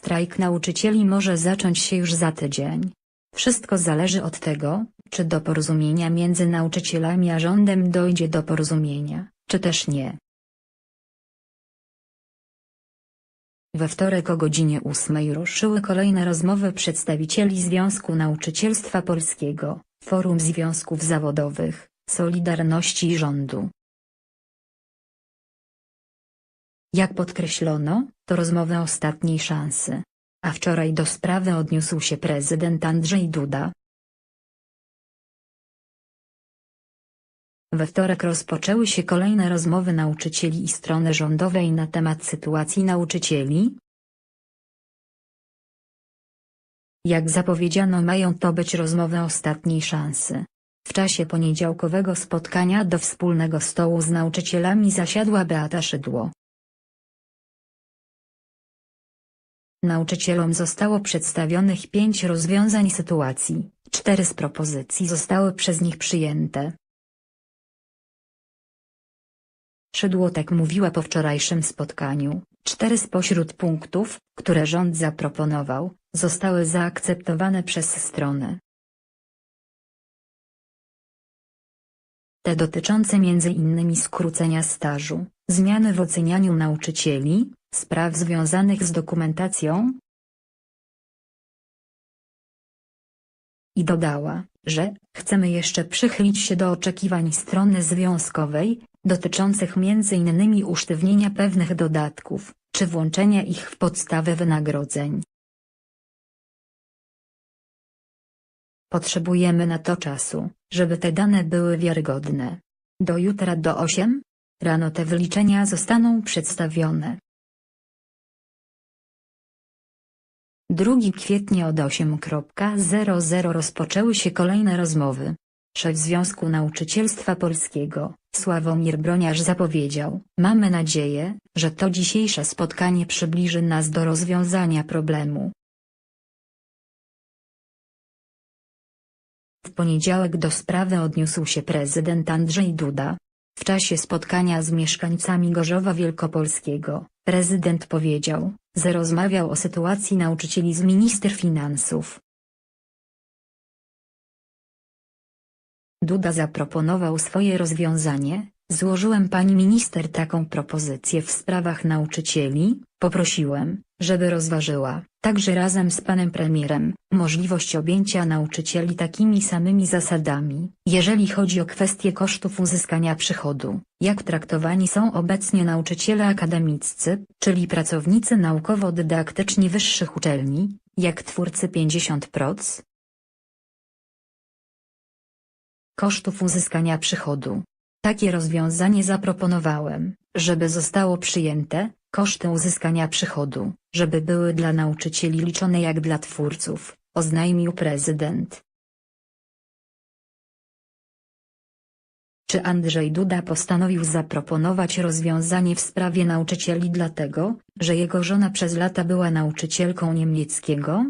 Strajk nauczycieli może zacząć się już za tydzień. Wszystko zależy od tego, czy do porozumienia między nauczycielami a rządem dojdzie do porozumienia, czy też nie. We wtorek o godzinie 8 ruszyły kolejne rozmowy przedstawicieli Związku Nauczycielstwa Polskiego, Forum Związków Zawodowych, Solidarności i Rządu. Jak podkreślono, to rozmowy ostatniej szansy. A wczoraj do sprawy odniósł się prezydent Andrzej Duda. We wtorek rozpoczęły się kolejne rozmowy nauczycieli i strony rządowej na temat sytuacji nauczycieli. Jak zapowiedziano mają to być rozmowy ostatniej szansy. W czasie poniedziałkowego spotkania do wspólnego stołu z nauczycielami zasiadła Beata Szydło. Nauczycielom zostało przedstawionych pięć rozwiązań sytuacji, cztery z propozycji zostały przez nich przyjęte. Szydło tak mówiła po wczorajszym spotkaniu, cztery spośród punktów, które rząd zaproponował, zostały zaakceptowane przez stronę. Te dotyczące m.in. skrócenia stażu, zmiany w ocenianiu nauczycieli, spraw związanych z dokumentacją. I dodała, że chcemy jeszcze przychylić się do oczekiwań strony związkowej, dotyczących m.in. usztywnienia pewnych dodatków, czy włączenia ich w podstawę wynagrodzeń. Potrzebujemy na to czasu, żeby te dane były wiarygodne. Do jutra do 8 rano te wyliczenia zostaną przedstawione. 2 kwietnia od 8.00 rozpoczęły się kolejne rozmowy. Szef Związku Nauczycielstwa Polskiego, Sławomir Broniarz zapowiedział, mamy nadzieję, że to dzisiejsze spotkanie przybliży nas do rozwiązania problemu. W poniedziałek do sprawy odniósł się prezydent Andrzej Duda. W czasie spotkania z mieszkańcami Gorzowa Wielkopolskiego, prezydent powiedział, że rozmawiał o sytuacji nauczycieli z minister finansów. Duda zaproponował swoje rozwiązanie, złożyłem pani minister taką propozycję w sprawach nauczycieli, poprosiłem, żeby rozważyła, także razem z panem premierem, możliwość objęcia nauczycieli takimi samymi zasadami, jeżeli chodzi o kwestie kosztów uzyskania przychodu, jak traktowani są obecnie nauczyciele akademiccy, czyli pracownicy naukowo-dydaktyczni wyższych uczelni, jak twórcy 50%, kosztów uzyskania przychodu. Takie rozwiązanie zaproponowałem, żeby zostało przyjęte, koszty uzyskania przychodu, żeby były dla nauczycieli liczone jak dla twórców, oznajmił prezydent. Czy Andrzej Duda postanowił zaproponować rozwiązanie w sprawie nauczycieli dlatego, że jego żona przez lata była nauczycielką niemieckiego?